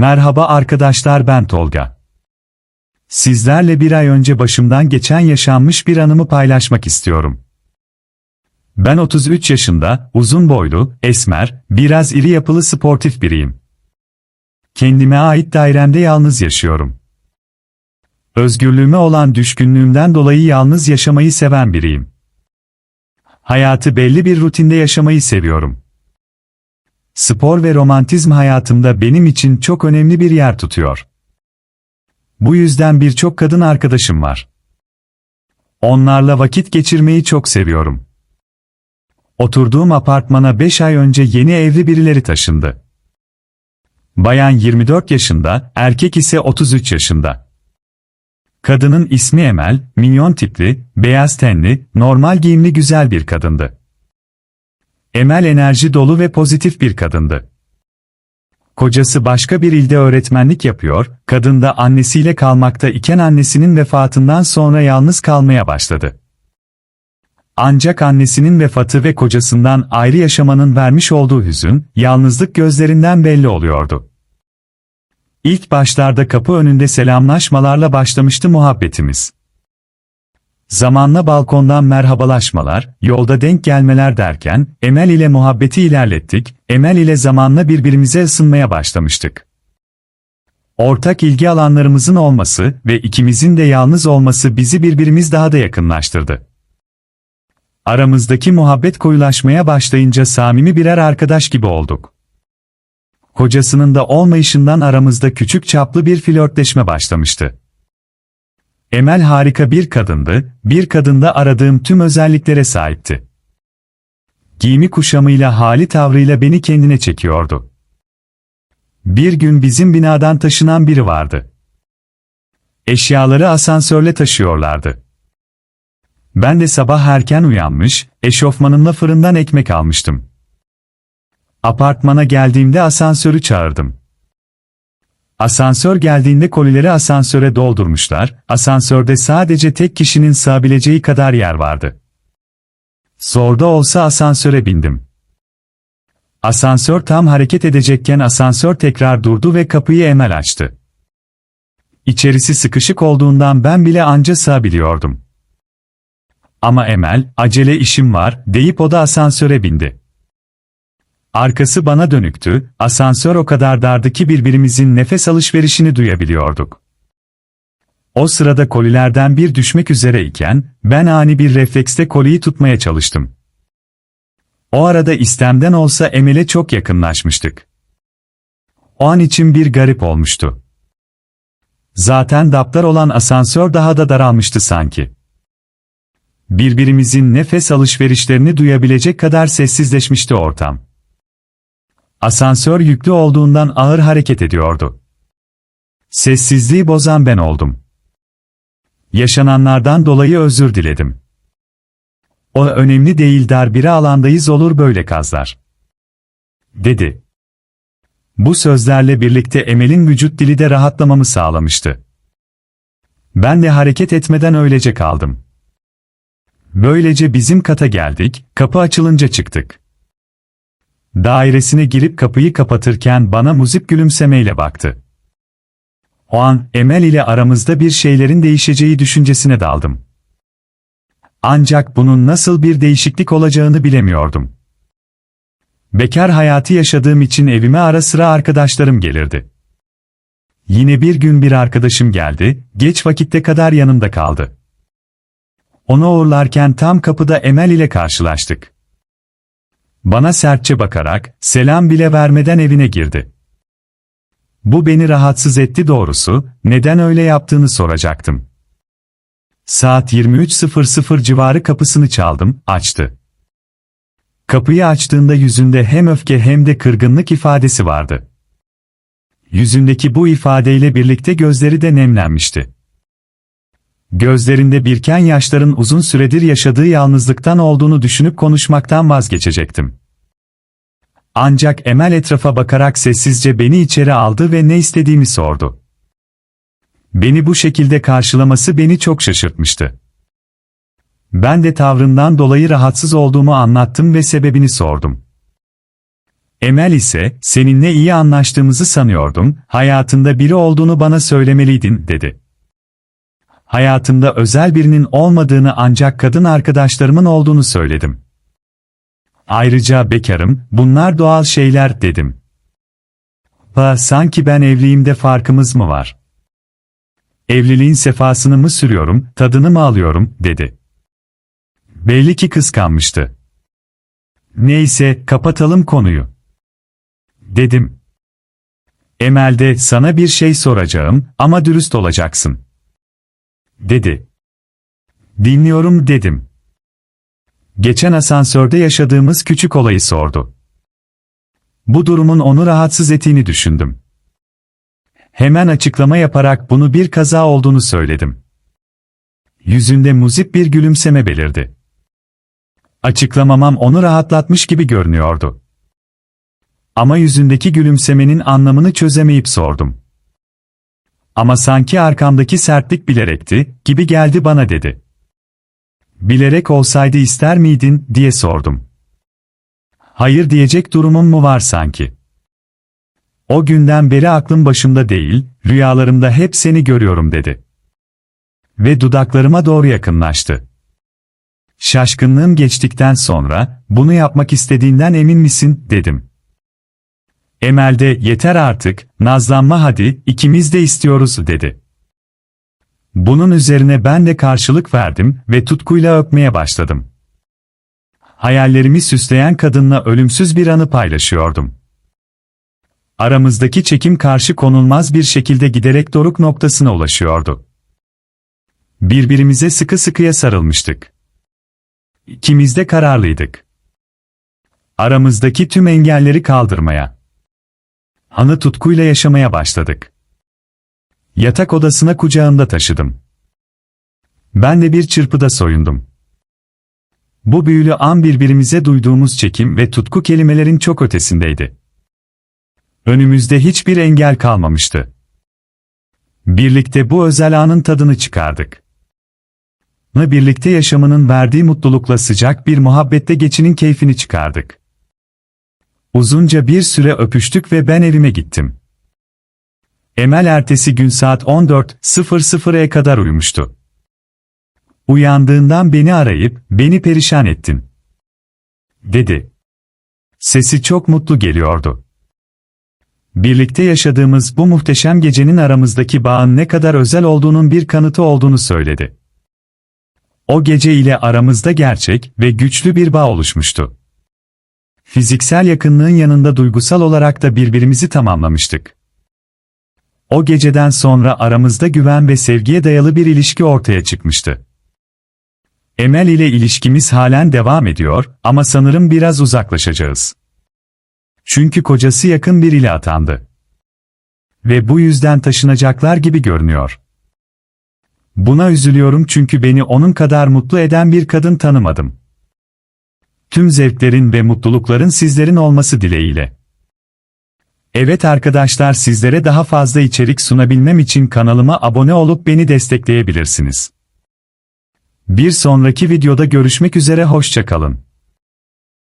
Merhaba arkadaşlar ben Tolga. Sizlerle bir ay önce başımdan geçen yaşanmış bir anımı paylaşmak istiyorum. Ben 33 yaşında, uzun boylu, esmer, biraz iri yapılı sportif biriyim. Kendime ait dairemde yalnız yaşıyorum. Özgürlüğüme olan düşkünlüğümden dolayı yalnız yaşamayı seven biriyim. Hayatı belli bir rutinde yaşamayı seviyorum. Spor ve romantizm hayatımda benim için çok önemli bir yer tutuyor. Bu yüzden birçok kadın arkadaşım var. Onlarla vakit geçirmeyi çok seviyorum. Oturduğum apartmana 5 ay önce yeni evli birileri taşındı. Bayan 24 yaşında, erkek ise 33 yaşında. Kadının ismi Emel, minyon tipli, beyaz tenli, normal giyimli güzel bir kadındı. Emel enerji dolu ve pozitif bir kadındı. Kocası başka bir ilde öğretmenlik yapıyor, kadın da annesiyle kalmakta iken annesinin vefatından sonra yalnız kalmaya başladı. Ancak annesinin vefatı ve kocasından ayrı yaşamanın vermiş olduğu hüzün, yalnızlık gözlerinden belli oluyordu. İlk başlarda kapı önünde selamlaşmalarla başlamıştı muhabbetimiz. Zamanla balkondan merhabalaşmalar, yolda denk gelmeler derken, Emel ile muhabbeti ilerlettik, Emel ile zamanla birbirimize ısınmaya başlamıştık. Ortak ilgi alanlarımızın olması ve ikimizin de yalnız olması bizi birbirimiz daha da yakınlaştırdı. Aramızdaki muhabbet koyulaşmaya başlayınca samimi birer arkadaş gibi olduk. Kocasının da olmayışından aramızda küçük çaplı bir flörtleşme başlamıştı. Emel harika bir kadındı, bir kadında aradığım tüm özelliklere sahipti. Giyimi kuşamıyla hali tavrıyla beni kendine çekiyordu. Bir gün bizim binadan taşınan biri vardı. Eşyaları asansörle taşıyorlardı. Ben de sabah erken uyanmış, eşofmanımla fırından ekmek almıştım. Apartmana geldiğimde asansörü çağırdım. Asansör geldiğinde kolileri asansöre doldurmuşlar, asansörde sadece tek kişinin sığabileceği kadar yer vardı. Zorda olsa asansöre bindim. Asansör tam hareket edecekken asansör tekrar durdu ve kapıyı Emel açtı. İçerisi sıkışık olduğundan ben bile anca sığabiliyordum. Ama Emel, acele işim var, deyip o da asansöre bindi. Arkası bana dönüktü, asansör o kadar dardı ki birbirimizin nefes alışverişini duyabiliyorduk. O sırada kolilerden bir düşmek üzereyken, ben ani bir refleksle koliyi tutmaya çalıştım. O arada istemden olsa Emel'e çok yakınlaşmıştık. O an için bir garip olmuştu. Zaten daptar olan asansör daha da daralmıştı sanki. Birbirimizin nefes alışverişlerini duyabilecek kadar sessizleşmişti ortam. Asansör yüklü olduğundan ağır hareket ediyordu. Sessizliği bozan ben oldum. Yaşananlardan dolayı özür diledim. O önemli değil dar bir alandayız olur böyle kazlar. Dedi. Bu sözlerle birlikte Emel'in vücut dili de rahatlamamı sağlamıştı. Ben de hareket etmeden öylece kaldım. Böylece bizim kata geldik, kapı açılınca çıktık. Dairesine girip kapıyı kapatırken bana muzip gülümsemeyle baktı. O an Emel ile aramızda bir şeylerin değişeceği düşüncesine daldım. Ancak bunun nasıl bir değişiklik olacağını bilemiyordum. Bekar hayatı yaşadığım için evime ara sıra arkadaşlarım gelirdi. Yine bir gün bir arkadaşım geldi, geç vakitte kadar yanımda kaldı. Onu uğurlarken tam kapıda Emel ile karşılaştık. Bana sertçe bakarak, selam bile vermeden evine girdi. Bu beni rahatsız etti doğrusu, neden öyle yaptığını soracaktım. Saat 23.00 civarı kapısını çaldım, açtı. Kapıyı açtığında yüzünde hem öfke hem de kırgınlık ifadesi vardı. Yüzündeki bu ifadeyle birlikte gözleri de nemlenmişti. Gözlerinde birken yaşların uzun süredir yaşadığı yalnızlıktan olduğunu düşünüp konuşmaktan vazgeçecektim. Ancak Emel etrafa bakarak sessizce beni içeri aldı ve ne istediğimi sordu. Beni bu şekilde karşılaması beni çok şaşırtmıştı. Ben de tavrından dolayı rahatsız olduğumu anlattım ve sebebini sordum. Emel ise, seninle iyi anlaştığımızı sanıyordum, hayatında biri olduğunu bana söylemeliydin, dedi. Hayatımda özel birinin olmadığını ancak kadın arkadaşlarımın olduğunu söyledim. Ayrıca bekarım, bunlar doğal şeyler, dedim. Pa, sanki ben evliyimde farkımız mı var? Evliliğin sefasını mı sürüyorum, tadını mı alıyorum, dedi. Belli ki kıskanmıştı. Neyse, kapatalım konuyu. Dedim. Emel'de sana bir şey soracağım ama dürüst olacaksın. Dedi. Dinliyorum dedim. Geçen asansörde yaşadığımız küçük olayı sordu. Bu durumun onu rahatsız ettiğini düşündüm. Hemen açıklama yaparak bunu bir kaza olduğunu söyledim. Yüzünde muzip bir gülümseme belirdi. Açıklamamam onu rahatlatmış gibi görünüyordu. Ama yüzündeki gülümsemenin anlamını çözemeyip sordum. Ama sanki arkamdaki sertlik bilerekti, gibi geldi bana dedi. Bilerek olsaydı ister miydin, diye sordum. Hayır diyecek durumum mu var sanki? O günden beri aklım başımda değil, rüyalarımda hep seni görüyorum dedi. Ve dudaklarıma doğru yakınlaştı. Şaşkınlığım geçtikten sonra, bunu yapmak istediğinden emin misin, dedim. Emel'de yeter artık, nazlanma hadi, ikimiz de istiyoruz, dedi. Bunun üzerine ben de karşılık verdim ve tutkuyla öpmeye başladım. Hayallerimi süsleyen kadınla ölümsüz bir anı paylaşıyordum. Aramızdaki çekim karşı konulmaz bir şekilde giderek doruk noktasına ulaşıyordu. Birbirimize sıkı sıkıya sarılmıştık. İkimiz de kararlıydık. Aramızdaki tüm engelleri kaldırmaya, anı tutkuyla yaşamaya başladık. Yatak odasına kucağımda taşıdım. Ben de bir çırpıda soyundum. Bu büyülü an birbirimize duyduğumuz çekim ve tutku kelimelerin çok ötesindeydi. Önümüzde hiçbir engel kalmamıştı. Birlikte bu özel anın tadını çıkardık. Ve birlikte yaşamının verdiği mutlulukla sıcak bir muhabbette geçinin keyfini çıkardık. Uzunca bir süre öpüştük ve ben evime gittim. Emel ertesi gün saat 14.00'e kadar uyumuştu. Uyandığından beni arayıp, beni perişan ettin. Dedi. Sesi çok mutlu geliyordu. Birlikte yaşadığımız bu muhteşem gecenin aramızdaki bağın ne kadar özel olduğunun bir kanıtı olduğunu söyledi. O gece ile aramızda gerçek ve güçlü bir bağ oluşmuştu. Fiziksel yakınlığın yanında duygusal olarak da birbirimizi tamamlamıştık. O geceden sonra aramızda güven ve sevgiye dayalı bir ilişki ortaya çıkmıştı. Emel ile ilişkimiz halen devam ediyor ama sanırım biraz uzaklaşacağız. Çünkü kocası yakın bir ile atandı. Ve bu yüzden taşınacaklar gibi görünüyor. Buna üzülüyorum çünkü beni onun kadar mutlu eden bir kadın tanımadım. Tüm zevklerin ve mutlulukların sizlerin olması dileğiyle. Evet arkadaşlar sizlere daha fazla içerik sunabilmem için kanalıma abone olup beni destekleyebilirsiniz. Bir sonraki videoda görüşmek üzere hoşçakalın.